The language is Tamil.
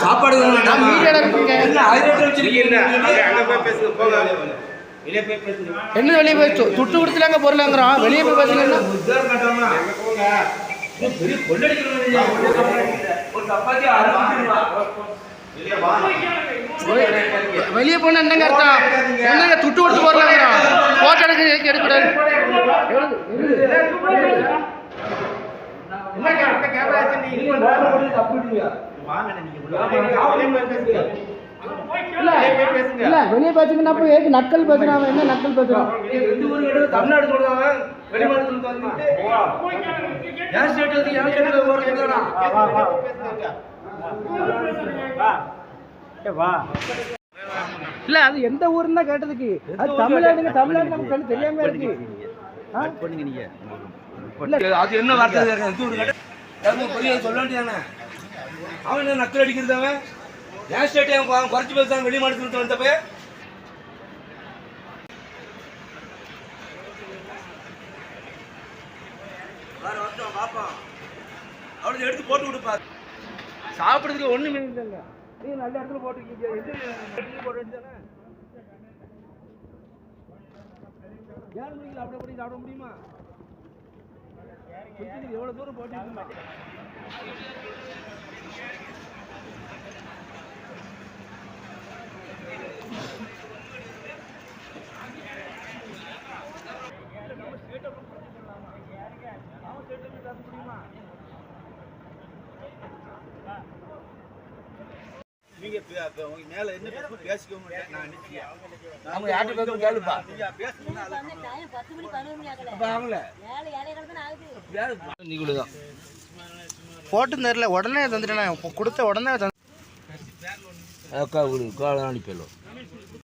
சாப்பாடு நான் மீடியால இருக்கேங்க. என்ன வெளியே போய் து- துட்டு கொடுத்துலாங்க பொருளாங்கிறோம் வெளியே போய் பேசுங்கன்னா வெளியே போனா என்னங்க அர்த்தம்? என்னங்க துட்டு கொடுத்து பொருளாங்கிறோம் போட்டோ எடுக்க எடுக்கூடாது எழுது, எழுது. இல்ல இல்ல வெளியே பேசுங்கன்னா போய் எதுக்கு நக்கல் பேசுறான் என்ன நக்கல் பேசுறான் தமிழ்நாடு சொல்றாங்க வெளிமாநிலத்துல வந்துட்டு என் ஸ்டேட் வந்து என் ஸ்டேட்ல போறதுனா இல்ல அது எந்த ஊருன்னு தான் கேட்டதுக்கு. அது தமிழ்நாடுங்க தமிழ்நாடு நமக்கு தெரியாம இருக்கு. அது என்ன வார்த்தை? யாருமே பெரிய சொல்ல வேண்டியதானே? அவன் என்ன நக்கல் அடிக்கிறது அவன்? ஸ்டேட்டை அவன் குறைச்சி பேசுறான் வெளி மாநிலத்துல வந்தப்ப? வேற வரட்டும் பாப்பான் அவனுக்கு எடுத்து போட்டு கொடுப்பா சாப்பிடுறதுக்கு ஒண்ணுமே இல்லைங்க. நீங்க நல்ல இடத்துல போட்டுருக்கீங்க எந்த இடத்துல போட வேண்டியதானே? ஏழு மணிக்கு அப்படியே போய் சாப்பிட முடியுமா? குத்திட்டு எவ்வளோ தூரம் போட்டு நீங்க முடியுமா பே- உங்க மேல என்ன பேசணும் பேசிக்க மாட்டேன் நான் நிச்சயம் அவங்க யார்கிட்ட பேசணும் கேளுப்பா. நீங்க பத்து மணி பதினொரு மணி ஆகல ஆகுது நீங்களும் தான் போட்டு தரல உடனே தந்துட்டேன் கொடுத்த உடனே தந்து அக்கா காலம் அனுப்பிடலாம்.